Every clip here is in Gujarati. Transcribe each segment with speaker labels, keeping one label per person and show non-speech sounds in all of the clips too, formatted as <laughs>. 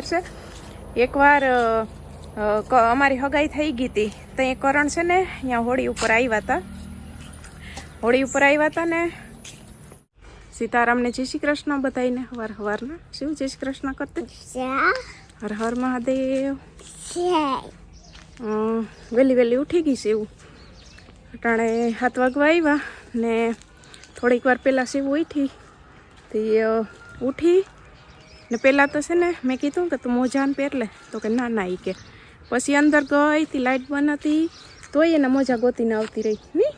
Speaker 1: ખબર છે એકવાર અમારી હગાઈ થઈ ગઈ હતી ત્યાં કરણ છે ને અહીંયા હોળી ઉપર આવ્યા હતા. હોળી ઉપર આવ્યા હતા ને સીતારામને જય શ્રી કૃષ્ણ બધાઈને હવાર હવારના. શું? જય શ્રી કૃષ્ણ કરતા? હર હર મહાદેવ. વહેલી વહેલી ઉઠી ગઈ છે એવું. અટાણે હાથ વાગવા આવ્યા ને થોડીક વાર પહેલાં સેવું ઉઠી. તે ઉઠી ને પહેલાં તો છે ને મેં કીધું કે તું મોજાને પહેર લે તો કે ના ના ઈ કે. પછી અંદર ગઈ તી લાઇટ બંધ હતી તોય એને મોજા ગોતીને આવતી રહી. નહીં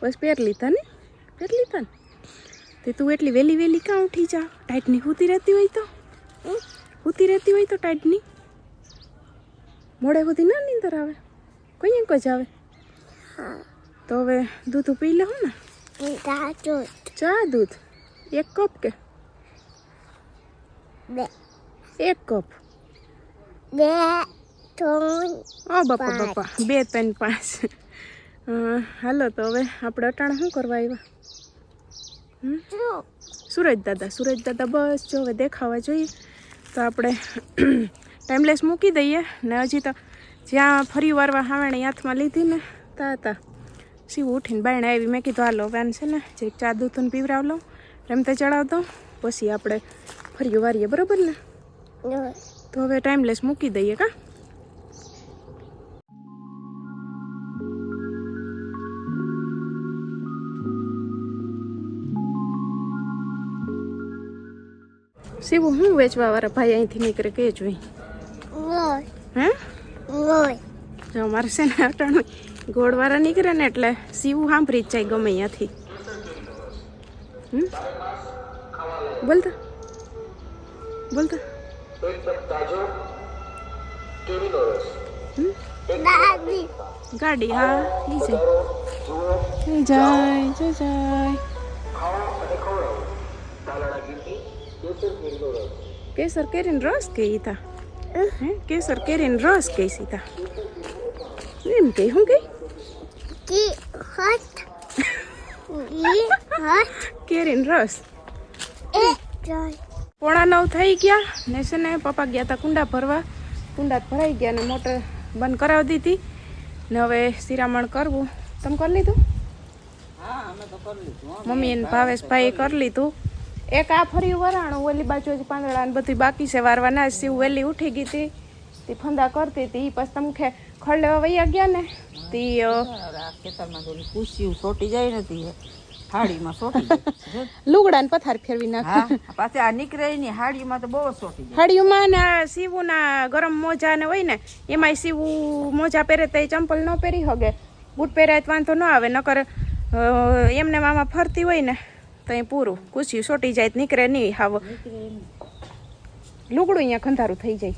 Speaker 1: બસ પહેર લીધા ને? પહેર લીધા ને? તે તું એટલી વહેલી વહેલી કાં ઉઠી જા? ટાઈટની હૂતી રહેતી હોય તો? હૂતી રહેતી હોય તો ટાઈટની? મોડે સુધી ના નીંદર આવે? કોઈ એક જ આવે? તો હવે દૂધ પી લે ને? ચા દૂધ? એક કપ કે? એક કપ. ઓ બાપા બાપા. બે ત્રણ પાંચ. હાલો તો હવે આપણે અટાણે શું કરવા આવ્યા? હમ? સુરજ દાદા સુરજ દાદા બસ જો હવે દેખાવા જોઈએ. તો આપણે <clears throat> ટાઈમલેસ મૂકી દઈએ. ને હજી તો જ્યાં ફરી વારવા હાવણી હાથમાં લીધી ને તા તા. શિવ ઉઠીને બાયણે આવી. મેં કીધું હાલો વેન છે ને જે ચા દૂધ ને પીવરાવ લઉં રમતે ચડાવતો. પછી આપણે ફરી વારીએ બરોબર ને? તો હવે ટાઈમલેસ મૂકી દઈએ કા? શિવ હું વેચવા વાળા ભાઈ અહીંથી નીકળે કે જોઈ? હે? જો મારે છે ને અટાણું ગોળવાળા નીકળે ને એટલે સીવું સાંભળી જ જાય ગમે અહીંયાથી. હમ? બોલતા બોલતા હમ? ગાડી હા ઈ જાય ઈ જાય જય જાય કેસર કેરીનો રસ કે ઈ તા હે કેસર કેરીનો રસ કે સીતા એમ કે હું કે કેરીનો રસ પોણા નવ થઈ ગયા ને છે ને પપ્પા ગયા હતા કુંડા ભરવા. કુંડા ભરાઈ ગયા ને મોટર બંધ કરાવી દીધી. ને હવે શિરામણ કરવું. તમે કરી લીધું? મમ્મી અને ભાવેશભાઈ કરી લીધું. એક આ ફરી વરાણું ઓલી બાજુ હજી પાંદડા ને બધી બાકી છે. વારવાના શિવ વહેલી ઉઠી ગઈ હતી તે ફંદા કરતી હતી પછી તમે ખે ખડ લેવા વૈયા ગયા ને. તી
Speaker 2: ખેતરમાં પૂછ્યું સોટી જાય નથી હાડીમાં સોટી <laughs>
Speaker 1: લુગડા ને પથાર ફેરવી નાખ.
Speaker 2: હા પાછી આ નીકળે ની હાડીમાં તો બહુ સોટી
Speaker 1: હાડીમાં ને આ સીવુના ગરમ મોજા ને હોય ને એમાંય સીવું મોજા પહેરે તો ચંપલ ન પહેરી હગે. બૂટ પહેરાય તો વાંધો ન આવે નકર એમને આમાં ફરતી હોય ને તો એ પૂરું. કુસ્યું સોટી જાય નીકળે નહીં હાવ. લુગડું અહીંયા ખંધારું થઈ જાય.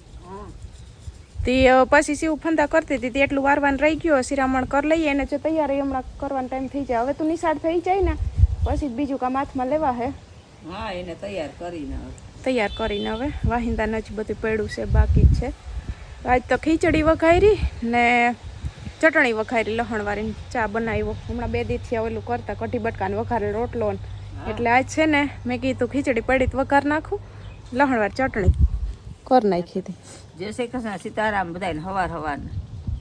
Speaker 1: તે પછી સીવું ફંદા કરતી હતી તે એટલું વારવાન રહી ગયો શિરામણ કરી લઈએ એને જો તૈયારી હમણાં કરવાનો ટાઈમ થઈ જાય. હવે તું નિશાળ થઈ જાય ને પછી બીજું કામ હાથમાં લેવા હે.
Speaker 2: હા એને તૈયાર કરીને
Speaker 1: તૈયાર કરીને હવે. વાહિંદાને જ બધું પડ્યું છે બાકી છે. આજ તો ખીચડી વઘારી ને ચટણી વઘારી લહણવાળી ચા બનાવ્યો. હમણાં બે દીથી ઓલું કરતા કઢી બટકાને વઘારે રોટલો એટલે આજ છે ને મેં કીધું ખીચડી પડી તો વઘાર નાખું લહણવાર ચટણી કર નાખી હતી.
Speaker 2: જય શ્રી કૃષ્ણ સીતારામ બધાને હવાર હવાર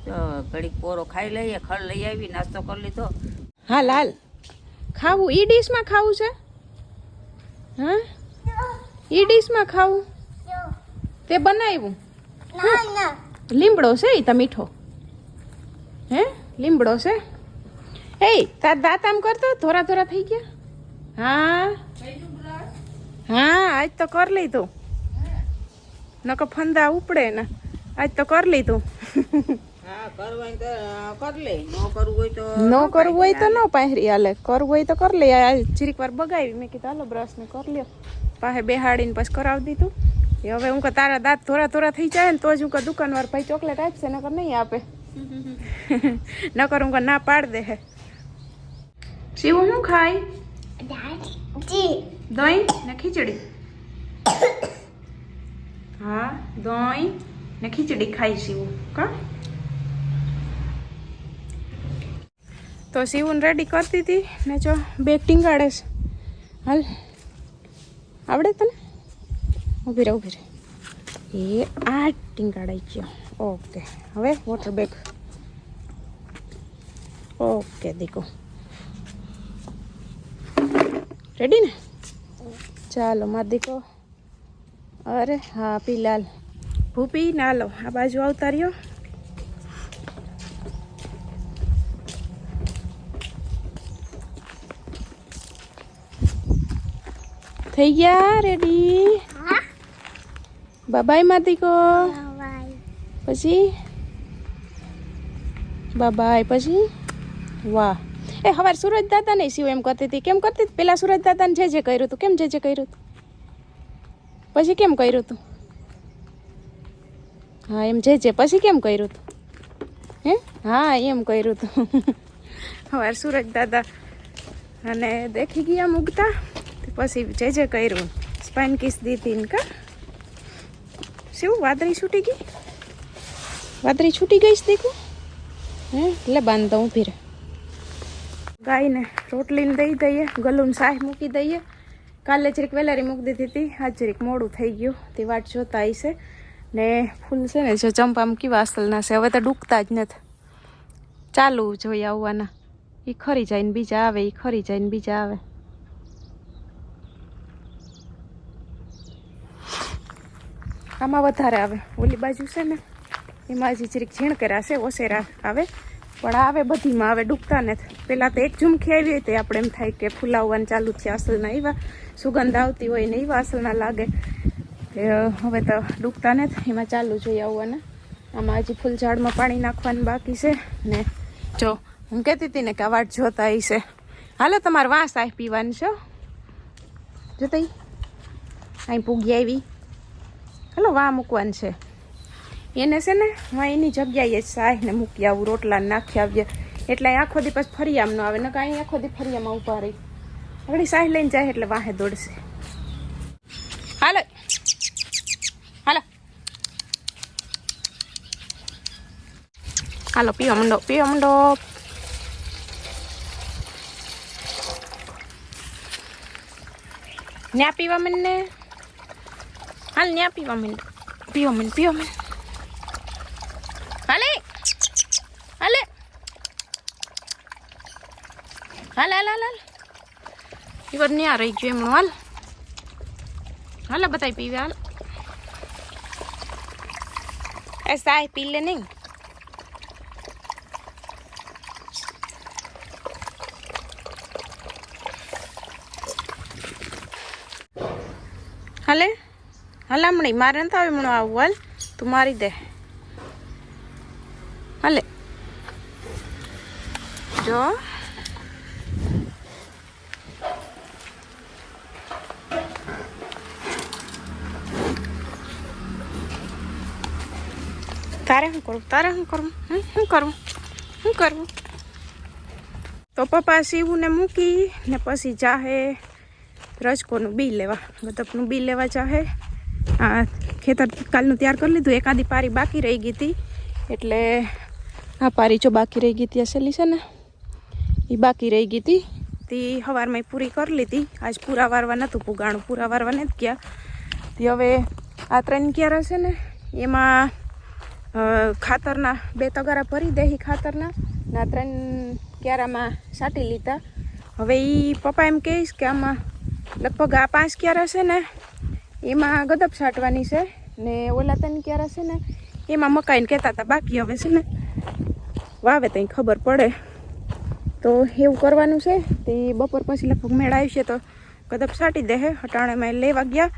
Speaker 2: તો ઘડીક પોરો ખાઈ લઈએ ખડ લઈ આવી નાસ્તો કરી લીધો.
Speaker 1: હાલ હાલ ખાવું? ઈ ડીશમાં ખાવું છે? હા? ઈ ડીશમાં ખાવું? તે બનાવ્યું? લીમડો છે એ તો મીઠો. હે? લીમડો છે? એ તાર દાંત આમ કરતો? ધોરા ધોરા થઈ ગયા? હા. હા આજ તો કરી લીધું નકર ફંદા ઉપડે ને. આજ તો કર લીધું.
Speaker 2: હા કરવું તો કરી લે. ન કરવું હોય તો
Speaker 1: ન કરવું હોય તો ન પહેરી હાલે. કરવું હોય તો કરી લે. આ જીરીક વાર બગાવી મેં કીધું હાલો બ્રશ ને કરી લ્યો. પાસે બેહાડીને પછી કરાવી દીધું. એ હવે હું કે તારા દાંત થોડા થોડા થઈ જાય ને તો જ હું કે દુકાનવાર ભાઈ ચોકલેટ આપશે નકર નહીં આપે. <laughs> નકર હું કે ના પાડ દે હે. શિવ શું ખાય દહીં ને ખીચડી? હા દોઈ ને ખીચડી ખાઈ શિવું કા? તો સીવું રેડી કરતી હતી, ને જો બેગ ટીંગાડે છે. હાલ, આવડે તને? ઊભી રહે ઊભી રહે. એ આ ટીંગાડાઈ ગયો. ઓકે, હવે વોટર બેગ ઓકે, દીકો. રેડી ને? ચાલો, માર દીકો અરે હા, પીલાલ. ભૂપી, ના લો, આ બાજુ આવતા રહ્યો. થઈ ગયા રેડી બાબાઈ માતી કો? પછી? બાબાઈ પછી? વાહ. એ, હવાર સુરજ દાદા નહીં સીવું એમ કરતી હતી. કેમ કરતી પેલા સુરજ દાદાને જે જે કર્યું હતું, કેમ જે જે કર્યું હતું? પછી કેમ કર્યું તું? હા એમ જે જે. પછી કેમ કર્યું તું? હે? હા એમ કર્યું તું. હવાર સુરજ દાદા અને દેખી ગયા મૂકતા પછી જે જે કર્યું. સ્પાઇન કિસ દીધી ને કા? શું વાદળી છૂટી ગઈ? વાદળી છૂટી ગઈ છે દેખું હે? એટલે બાંધતા હું ફીરે ગાયને રોટલીને દઈ દઈએ ગલુન સાહ મૂકી દઈએ. કાલે જરીક વેલારી મૂકી દીધી હતી. આજ જરીક મોડું થઈ ગયું. તે વાટ જોતા હશે ને ફૂલ છે ને જો ચંપામાં કેવા અસલના છે. હવે તો ડૂબતા જ નથી. ચાલુ જોઈ આવવાના. એ ખરી જાય ને બીજા આવે એ ખરી જાય બીજા આવે. આમાં વધારે આવે. ઓલી બાજુ છે ને, એમાં હજી જરીક કર્યા છે, ઓસેરા આવે. પણ આવે બધીમાં, આવે ડૂબતા નથી પહેલાં તો એક ઝુમખી આવી હતી, આપણે એમ થાય કે ફૂલાવવાનું ચાલુ છે, અસલના એવા. સુગંધ આવતી હોય ને એવા અસલના લાગે. તે હવે તો ડૂબતા નથી એમાં ચાલુ જોઈએ આવવાના. આમાં હજી ફૂલ ઝાડમાં પાણી નાખવાનું બાકી છે. ને જો, હું કહેતી હતી ને કે વાટ જોતા છે. હાલો, તમારે વાંસ આ પીવાની છે. જોતા અહીં પૂગી આવી. હાલો, વા મૂકવાનું છે. એને છે ને, હું એની જગ્યાએ સાહીને મૂકી આવું, રોટલા નાખી આવીએ. એટલે આખો દી પછી ફરિયામ ન આવે ને કાંઈ આખો દી ફરિયામાં ઊભા રહી. આગળ સાહી લઈને જાય એટલે વાહે દોડશે. હાલો. હાલો. હાલો પીવા મંડો પીવા મંડો. ન્યા પીવા મને હાલ ન્યા પીવા મંડો. પીવા મને પીવા માંડ હાલે હાલે હાલ હાલ હાલ હાલ. ઈવર ન્યા રહી ગયું એમનું, હાલ. હાલ બતાવી પીવે, હાલ. એ સાય પી લે નહીં. હાલે? હલામણી મારે નથી આવે મને આવું, હાલ. તું મારી દે. હાલે. જો. તારે શું કરું તારે શું કરું હમ, શું કરું શું કરવું? તો પપ્પા શિવને મૂકી ને પછી ચાહે રજકોનું બી લેવા. ગતપનું બી લેવા ચાહે આ ખેતર કાલનું તૈયાર કરી લીધું. એકાદી પારી બાકી રહી ગઈ હતી. એટલે આ પારી જો બાકી રહી ગઈ હતી અસેલી છે ને એ બાકી રહી ગઈ હતી. તે સવારમાં પૂરી કરી લીધી. આજ પૂરા વારવા નહોતું પુગાણું પૂરા વારવા નથી ગયા. તે હવે આ ત્રણ ક્યારે છે ને એમાં ખાતરના બે તગારા ભરી દે ખાતરના. ના ત્રણ ક્યારામાં સાટી લીધા. હવે એ પપ્પા એમ કહીશ કે આમાં લગભગ આ પાંચ ક્યારા છે ને, એમાં ગદપ છાંટવાની છે. ને ઓલા ત્રણ ક્યારા છે ને, એમાં મકાઈને કહેતા હતા, બાકી હવે છે ને, વાવે ત્યાં ખબર પડે. તો એવું કરવાનું છે. તે બપોર પછી લગભગ મેળ આવશે તો ગદપ છાંટી દે હે. મેં લેવા ગયા.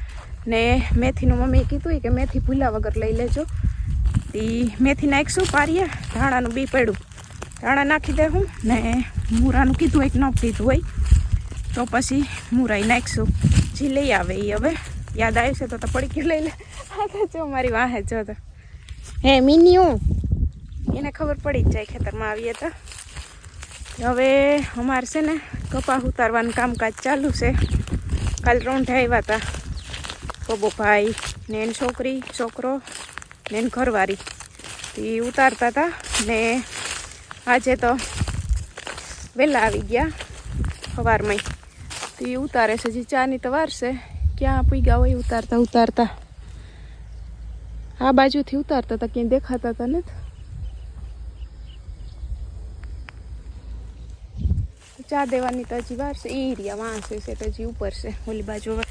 Speaker 1: ને મેથીનું મમ્મીએ કીધું કે મેથી ભૂલા વગર લઈ લેજો. તી મેથી નાખીશું પારીએ ધાણાનું બી પડ્યું. ધાણા નાખી દે ને મૂરાનું કીધું હોય કે ન કીધું હોય. તો પછી મૂરાઈ નાખીશું. જે લઈ આવે એ હવે. યાદ આવશે તો તો પડી લઈ લે. આ જો મારી વાહે જો તો. હે મિન્યું એને ખબર પડી જ જાય ખેતરમાં આવીએ તો. હવે અમારે છે ને કપા ઉતારવાનું કામકાજ ચાલુ છે. કાલ રોંઢે આવ્યા હતા બબોભાઈ ને એની છોકરી, છોકરો. ને ઘરવાળી. એ ઉતારતા હતા ને આજે તો વહેલા આવી ગયા સવારમાં તો એ ઉતારે છે, હજી ચાની તો વાર છે. ક્યાં પૂગ્યા હોય ઉતારતા ઉતારતા. આ બાજુથી ઉતારતા હતા ક્યાંય દેખાતા હતા નથી. ચા દેવાની તો હજી વાર છે. એ રહ્યા હોય છે તો હજી ઉપર છે. ઓલી બાજુ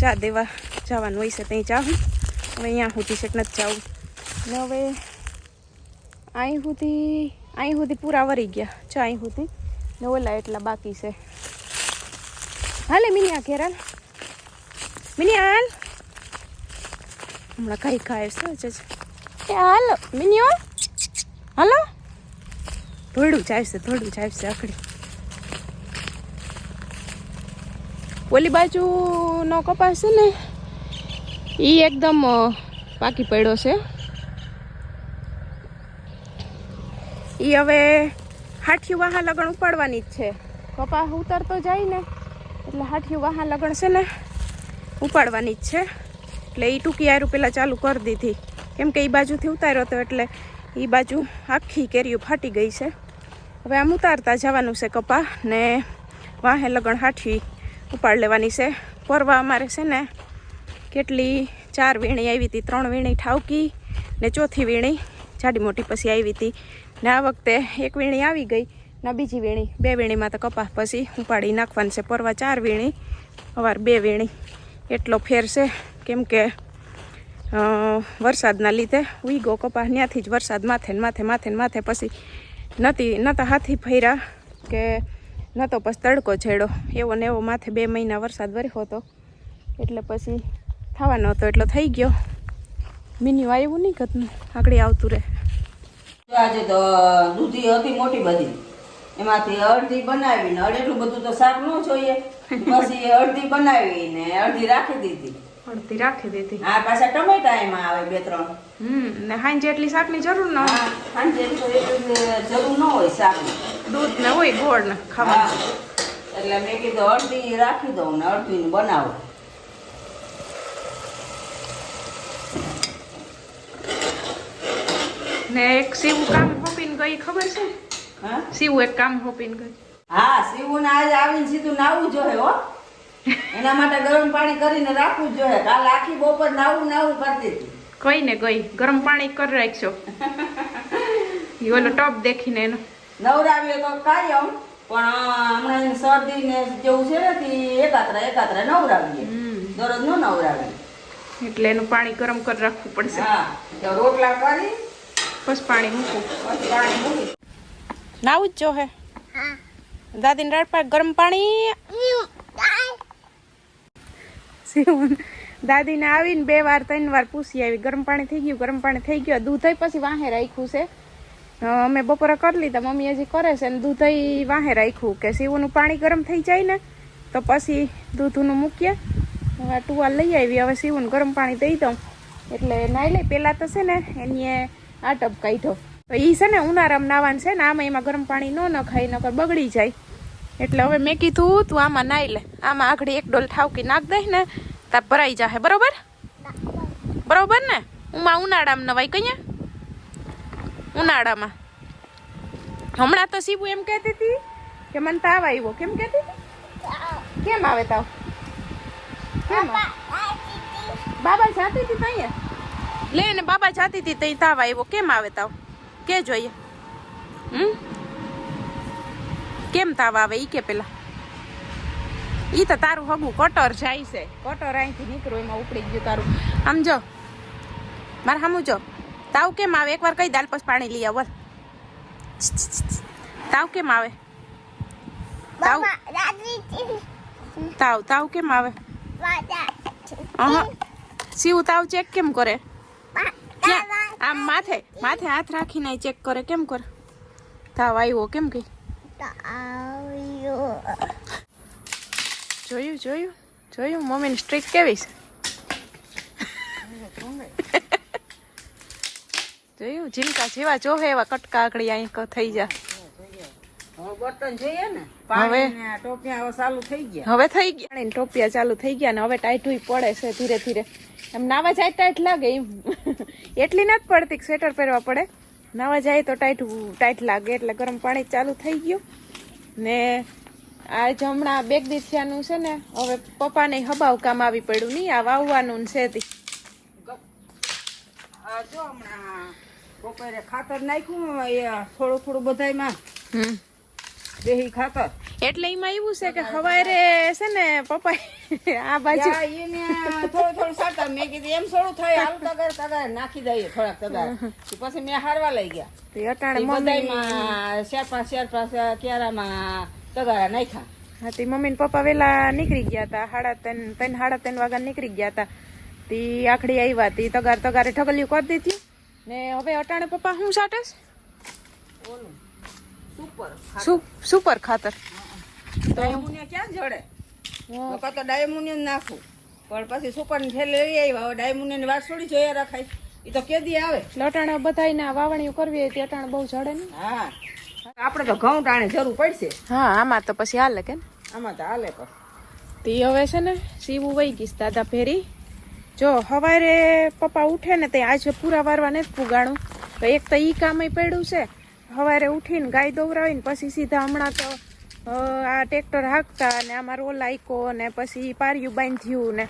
Speaker 1: ચા દેવા જવાનું હોય છે, ત્યાં જાઉં. અહીંયા સુધી છે નથી જવું ને હવે અહીં સુધી અહીં સુધી પૂરા વરી ગયા. ચા અહીં સુધી. ને ઓલા એટલા બાકી છે. હાલે મિનિયા ઘેરાલ મિનિયા હાલ. હમણાં કઈ ખાય છે એ હાલો મિનિયો હાલો. ધોડું જાય છે ધોળું જાય છે આખડી. ઓલી બાજુનો કપાસ છે ને એ એકદમ પાકી પડ્યો છે. એ હવે હાઠિયું વાહા લગણ ઉપાડવાની જ છે. કપા ઉતરતો જાય ને, એટલે હાઠિયું વાહા લગણ છે ને, ઉપાડવાની જ છે. એટલે એ ટૂંકી આયરું પહેલાં ચાલુ કરી દીધી. કેમ કે એ બાજુથી ઉતાર્યો હતો એટલે એ બાજુ આખી કેરીઓ ફાટી ગઈ છે. હવે આમ ઉતારતા જવાનું છે કપા ને વાહે લગણ હાઠી ઉપાડ લેવાની છે. પરવા અમારે છે ને કેટલી? ચાર વીણી આવી હતી, ત્રણ વીણી ઠાવકી ને ચોથી વીણી જાડી મોટી પછી આવી હતી. ને આ વખતે એક વીણી આવી ગઈ ને બીજી વીણી. બે વીણીમાં તો કપાસ પછી ઉપાડી નાખવાની છે. પરવા ચાર વીણી અવાર બે વીણી. એટલો ફેર છે કેમ કે વરસાદના લીધે ઉઈગો કપાસ. ત્યાંથી જ વરસાદ માથે ને માથે માથે ને માથે પછી નહોતી નતા હાથી ફર્યા કે નહોતો પછી તડકો છેડો એવો ને એવો માથે બે મહિના વરસાદ વર્યો હતો. એટલે પછી થવાનો હતો એટલો થઈ ગયો. મિન્યુ આવ્યું નહીં કતનું આગળ આવતું રહે.
Speaker 2: આજે તો દૂધી હતી મોટી બધી. એમાંથી અડધી બનાવીને અડધું બધું તો શાક ન જોઈએ. પછી અડધી બનાવીને અડધી રાખી દીધી.
Speaker 1: અડધી રાખી દીધી.
Speaker 2: આ પાછા ટમેટા એમાં આવે બે ત્રણ.
Speaker 1: હમ ને હાંજે એટલી શાકની જરૂર ન હોય.
Speaker 2: હા, સાંજે તો જરૂર ન હોય શાક
Speaker 1: દૂધ ને હોય ગોળ ને
Speaker 2: હા
Speaker 1: ખાવાનું
Speaker 2: એટલે મેં કીધું અડધી રાખી દઉં ને અડધી બનાવું.
Speaker 1: ને એક સીવું કામ હોપીને ગઈ ખબર છે?
Speaker 2: હા?
Speaker 1: સીવું એક કામ હોપીને ગઈ.
Speaker 2: હા સીવું ને આજે આવીને સીધું નાવું જોઈએ હો. એના માટે ગરમ પાણી કરીને રાખવું જોઈએ. કાલ આખી બપોર નાવું નાવું કરતી હતી
Speaker 1: કઈ ને ગઈ. ગરમ પાણી કરી રાખશો ઓલો ટપ દેખીને એનો.
Speaker 2: નવરાવ્યો તો કાયમ પણ હમણાં શરદી ને જેવું છે ને તે એકાત્ર એકાત્રા નવરાવીએ.
Speaker 1: હમ.
Speaker 2: દરરોજ નો નવરાવીએ.
Speaker 1: એટલે એનું પાણી ગરમ કરી રાખવું પડશે.
Speaker 2: હા રોટલા કરી
Speaker 1: બસ પાણી
Speaker 2: પાણી
Speaker 1: નાવું જ જો હે. દાદીને રાડ પાક ગરમ પાણી. શિવન દાદીને આવીને બે વાર ત્રણ વાર પૂછી આવી ગરમ પાણી થઈ ગયું ગરમ પાણી થઈ ગયું. દૂધ પછી વાહે રાખ્યું છે. અમે બપોરે કરી લીધા મમ્મી હજી કરે છે ને દૂધ વાહે રાખ્યું કે સીવોનું પાણી ગરમ થઈ જાય ને તો પછી દૂધનું મૂકીએ. હવે ટુવાલ લઈ આવી હવે શિવનું ગરમ પાણી દઈ દઉં. એટલે નાઈ લઈ પહેલાં તો છે ને એની આ ટબ કાઢો તો એ છે ને ઉનાળામાં નાવાનું છે ને આમાં એમાં ગરમ પાણી ન નખાય, નકર બગડી જાય. એટલે હવે મેં કીધું, તું આમાં નાઈ લે. આમાં આગળ એક ડોલ ઠાવકી નાખ દે ને, તાર ભરાઈ જાહે. બરોબર? બરોબર ને? ઉમાં ઉનાળામાં નવાય કઈ ઉનાળામાં. હમણાં તો શીબુ એમ કહેતી હતી કે મને તાવ આવ્યો. કેમ કહેતી હતી? કેમ આવે તાવ? કેમ? બાબા જાતી હતી તઈએ લે ને બાબા જાતી હતી તઈ તાવ આવ્યો. કેમ આવે તાવ? કે જોઈએ? હમ? કેમ તાવ આવે ઈ કે પેલા? ઈ તો તારું હગું કટર જાય છે. કટર અહીંથી નીકળ્યું એમાં ઉપડી ગયું તારું. આમ જો મારે સામું જો તાવ કેમ આવે? એકવાર કઈ દાલ પછી પાણી લઈ આવ. તાવ કેમ આવે? તાવ? તાવ તાવ કેમ આવે? શિવ તાવ ચેક કેમ કરે? ક્યાં? આમ માથે માથે હાથ રાખીને ચેક કરે કેમ કરે? તાવ આવ્યો કેમ કઈ જોયું જોયું જોયું મમ્મીની સ્ટ્રીક કેવી છે? જોયું જીલકા જેવા જોહે એવા કટકા આકડી અહીં થઈ જા.
Speaker 2: હવે ને? ને થઈ ગયા.
Speaker 1: હવે થઈ ગયા. પાણીની ટોપિયા ચાલુ થઈ ગયા ને હવે ટાઈટુય પડે છે ધીરે ધીરે. એમ નાવા જાય ટાઈટ લાગે એમ. એટલી નથી પડતી સ્વેટર પહેરવા પડે. નાવા જાય તો ટાઈટ ટાઈટ લાગે એટલે ગરમ પાણી ચાલુ થઈ ગયું. ને આ જ હમણાં બેગ દીથિયાનું છે ને હવે પપ્પાને હબાવ કામ આવી પડ્યું નહીં આ વાવવાનું ને છે તે.
Speaker 2: જો હમણાં બપોરે ખાતર નાખ્યું થોડું થોડું બધાયમાં
Speaker 1: હમ.
Speaker 2: દેહી ખાતર.
Speaker 1: એટલે એમાં એવું છે કે સવારે છે ને પપ્પા <laughs> આ બાજુ.
Speaker 2: થોડું થોડું સાટા મેં કીધું એમ થોડું થાય હાલ તગાર તગાર નાખી દઈએ થોડાક તગાર. <laughs> પછી મેં હારવા લઈ ગયા.
Speaker 1: તે અટાણે મમ્મી
Speaker 2: પાંચ ચાર પાંચ ક્યારામાં તગારા નાખ્યા.
Speaker 1: હા તે મમ્મી ને પપ્પા વેલા નીકળી ગયા હતા. સાડા ત્રણ ત્રણ સાડા ત્રણ વાગ્યા નીકળી ગયા હતા. તે આખડી આવ્યા તી તગાર તગારે ઠગલિયું કરી દીધી. ને હવે અટાણે પપ્પા શું સાટસ
Speaker 2: સુપર
Speaker 1: સુપર ખાતર.
Speaker 2: તો ક્યાં જડે? નકર તો ડાયમુનિયમ નાખું. પણ પછી સુપર છેલ્લે લઈ આવ્યા. હવે ડાયમુનિયમની વાત જોયા રખાય. એ તો કેદી આવે.
Speaker 1: લટાણા બધાયના વાવણીઓ કરવી હોય અટાણ બહુ જડે ને.
Speaker 2: હા. આપણે તો ઘઉં ટાણે જરૂર પડશે.
Speaker 1: હા આમાં તો પછી હાલે કે
Speaker 2: આમાં તો હાલે પણ.
Speaker 1: તે હવે છે ને સીવું વહી ગઈશ દાદા ફેરી. જો સવારે પપ્પા ઉઠે ને તે આજે પૂરા વારવા નથી પુગાણું. તો એક તો ઈ કામ પડ્યું છે. સવારે ઉઠીને ગાય દોવરાવીને પછી સીધા હમણાં તો આ ટ્રેક્ટર હાંકતા ને આમાં રોલ આઈકો ને પછી પારિયું બાંધ્યું ને.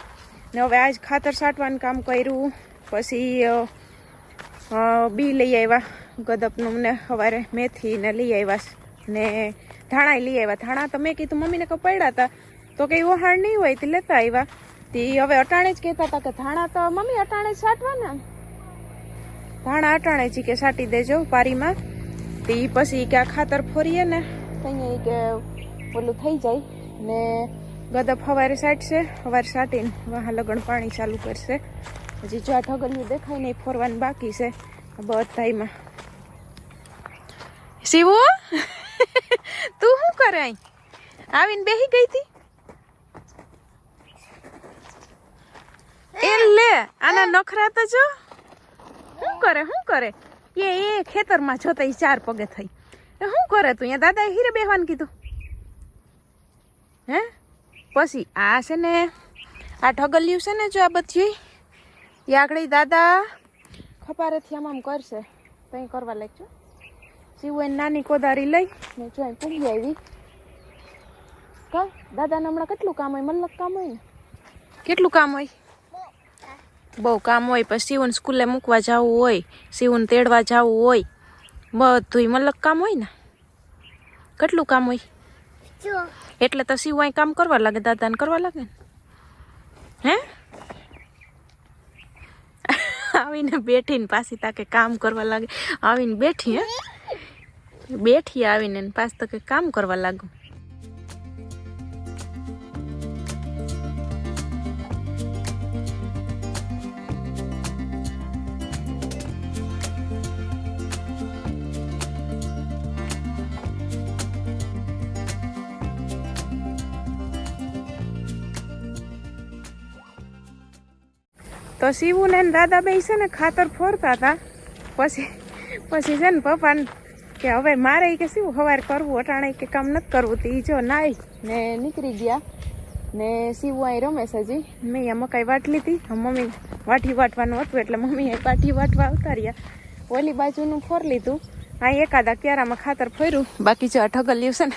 Speaker 1: ને હવે આજ ખાતર છાંટવાનું કામ કર્યું. પછી બી લઈ આવ્યા ગદપનું ને સવારે મેથી ને લઈ આવ્યા ને ધાણા લઈ આવ્યા. ધાણા તો મેં કીધું મમ્મીને કહું હતા તો. કંઈ ઓહાણ નહીં હોય તે લેતા આવ્યા. તે હવે અટાણે જ કહેતા હતા કે ધાણા તો મમ્મી અટાણે જ છાંટવાના. ધાણા અટાણે જ કે છાંટી દેજો પારીમાં. તે પછી કે આ ખાતર ફોરીએ ને અહીંયા કે ઓલું થઈ જાય ને ગદપ ફવારે છાંટશે સવારે છાંટીને વાહ લગણ પાણી ચાલુ કરશે. હજી જો આ ઠગલિયું દેખાય નહીં ફોરવાનું બાકી છે બધામાં શિવો તું શું કરે અહીં? આવીને બેહી ગઈ હતી એ લે આના નખરા તો જો? શું કરે શું કરે? એ એ ખેતરમાં જોતા ચાર પગે થઈ. શું કરે તું? અહીંયા દાદાએ હીરે બેહવાનું કીધું. હે? પછી આ છે ને, આ ઢગલિયું છે ને જો આ બધી, એ આગળ દાદા ખપારેથી આમ આમ કરશે. કંઈ કરવા લાગજો શિવ એની નાની કોદારી લઈ ને જો અહીં પૂગી આવી. કા? દાદાને હમણાં કેટલું કામ હોય? મતલબ કામ હોય ને? કેટલું કામ હોય? બહુ કામ હોય પછી શિવન સ્કૂલે મૂકવા જવું હોય, શિવન તેડવા જવું હોય. બધુંય મલક કામ હોય ને? કેટલું કામ હોય? એટલે તો અહીં કામ કરવા લાગે દાદાને કરવા લાગે ને? હે? આવીને બેઠીને પાછી તાકે કામ કરવા લાગે. આવીને બેઠી હે? બેઠી આવીને પાછ પાછી તકે કામ કરવા લાગુ. તો શિવુ ને એના દાદા બે છે ને ખાતર ફોરતા હતા પછી પછી છે ને પપ્પાને કે હવે મારે કે શું સવારે કરવું, અટાણે કે કામ નથી કરવું, તો ઈ જો નાઈ ને નીકળી ગયા. ને શિવું અહીં રમેશ હજી. મેં અહીંયા મકાઈ વાટ લીધી. મમ્મી વાટી વાટવાનું હતું એટલે મમ્મી અહીં વાટી વાટવા ઉતાર્યા ઓલી બાજુનું ફોર લીધું. અહીં એકાદા ક્યારામાં ખાતર ફર્યું. બાકી જો આ ઠગલિયું છે ને,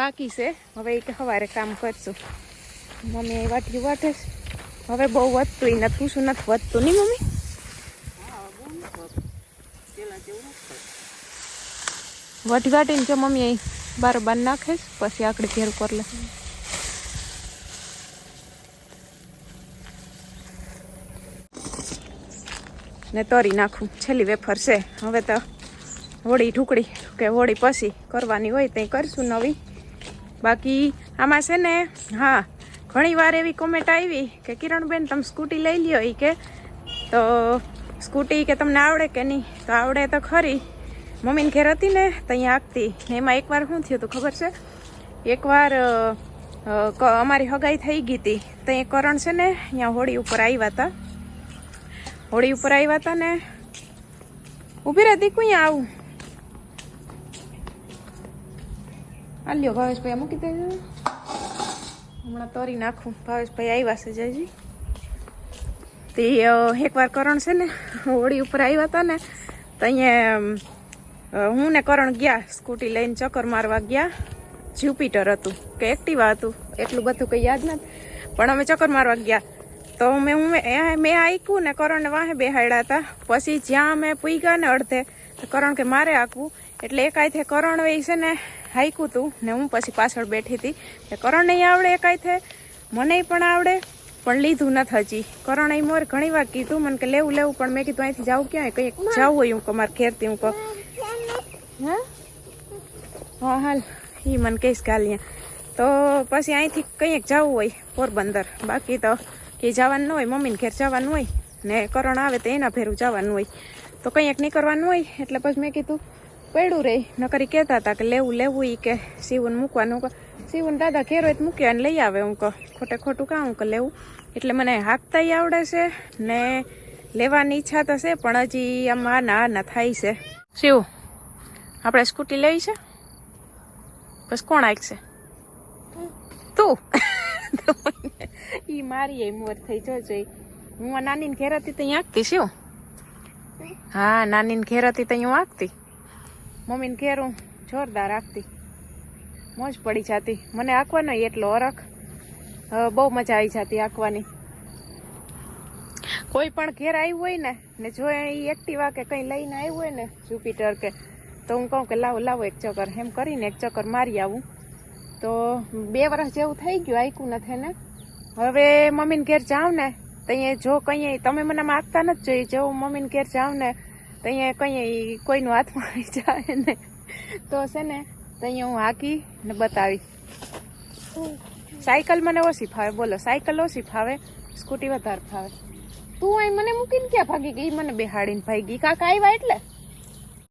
Speaker 1: બાકી છે. હવે એ સવારે કામ કરશું. મમ્મી વાટી વાટે છે. હવે બહુ વધતું નથી શું નથી વધતું નહીં મમ્મી? વટી વાટીને જો મમ્મી અહીં બારોબાર નાખે છે, પછી આકડી ઘેર કર લે. ને તરી નાખું છેલ્લી વેફર છે. હવે તો હોળી ઢુકડી કે હોળી પછી કરવાની હોય તે કરશું નવી. બાકી આમાં છે ને હા ઘણી વાર એવી કોમેન્ટ આવી કે કિરણબેન, તમે સ્કૂટી લઈ લ્યો એ કે. તો સ્કૂટી કે તમને આવડે કે નહીં? તો આવડે તો ખરી. મમ્મીને ઘેર હતી ને, તો અહીંયા આપતી ને એમાં એકવાર શું થયું હતું ખબર છે? એકવાર અમારી હગાઈ થઈ ગઈ હતી. તો એ કરણ છે ને, અહીંયા હોળી ઉપર આવ્યા હતા. હોળી ઉપર આવ્યા હતા ને, ઊભી રહેતી કું આવું. આલ્યો ભાવેશભાઈ આ મૂકી દેજો. હમણાં તરી નાખું. ભાવેશભાઈ આવ્યા છે જયજી તે એકવાર કરણ છે ને, હોળી ઉપર આવ્યા હતા ને, તો અહીંયા હું ને કરણ ગયા, સ્કૂટી લઈને ચક્કર મારવા ગયા. જ્યુપિટર હતું, કે એક્ટિવા હતું, એટલું બધું કંઈ યાદ નથી. પણ અમે ચક્કર મારવા ગયા. તો મેં હું મેં આંક્યું ને કરણને વાહે બેહાડ્યા હતા પછી જ્યાં મેં પૂગ્યા ને અડધે, તો કરણ કે મારે આંકવું. એટલે એકાયથે કરણ એ છે ને હાંક્યું હતું ને હું પછી પાછળ બેઠી હતી. એટલે કરણ નહીં આવડે થાય? મને પણ આવડે પણ લીધું નથી હજી. કરણ એ મોર ઘણી વાર કીધું મને કે લેવું લેવું પણ મેં કીધું અહીંથી જાવું ક્યાંય? કંઈક જવું હોય હું કમાર ઘેરથી હું કહું. હા? હા હાલ. એ મને કહીશ કાલિયા તો પછી અહીંથી કંઈક જવું હોય પોરબંદર. બાકી તો કે જવાનું હોય મમ્મીને ઘેર જવાનું હોય ને કરણ આવે તો એના ભેરું જવાનું હોય. તો કંઈક નીકળવાનું હોય એટલે પછી મેં કીધું પડ્યું રે નકરી કહેતા હતા કે લેવું લેવું એ કે સીવન મૂકવાનું સીવન દાદા ઘેરો હોય તો અને લઈ આવે હું કહો ખોટે ખોટું કાં હું કે લેવું એટલે મને હાંકતાય આવડે છે ને લેવાની ઈચ્છા તો છે પણ હજી આમ આ ના ના થાય છે શિવ આપણે સ્કૂટી લેવી છે બસ કોણ આંકશે તું ઈ મારી એ મોર થઈ જોજો હું આ નાનીને ઘેર હતી તો અહીં આંકતી શિવ હા નાનીને ઘેર હતી તો અહીં હું આંકતી મમ્મીને ઘેર જોરદાર આંકતી મોજ પડી જતી. મને આંકવાનો એટલો અરખ બહુ મજા આવી જતી આંકવાની કોઈ પણ ઘેર આવ્યું હોય ને ને જો એ એક્ટિવા કે કંઈ લઈને આવ્યું હોય ને જુપિટર કે, તો હું કહું કે લાવો લાવો એક ચક્કર. એમ કરીને એક ચક્કર મારી આવું. તો બે વર્ષ જેવું થઈ ગયું, આયકું નથી ને હવે મમ્મીને ઘેર જાવ ને, તો અહીંયા જો કંઈ, તમે મને માગતા નથી જોઈ. જો હું મમ્મીને ઘેર જાવ ને તો અહીંયા કંઈ કોઈનું હાથમાં આવી જાય ને, તો છે ને, તો અહીંયા હું હાકી ને બતાવી. સાયકલ મને ઓછી ફાવે, બોલો, સાયકલ ઓછી ફાવે, સ્કૂટી વધારે ફાવે. તું અહીં મને મૂકીને ક્યાં ભાગી ગઈ? મને બેહાડીને ભાગી કાકા આવ્યા એટલે?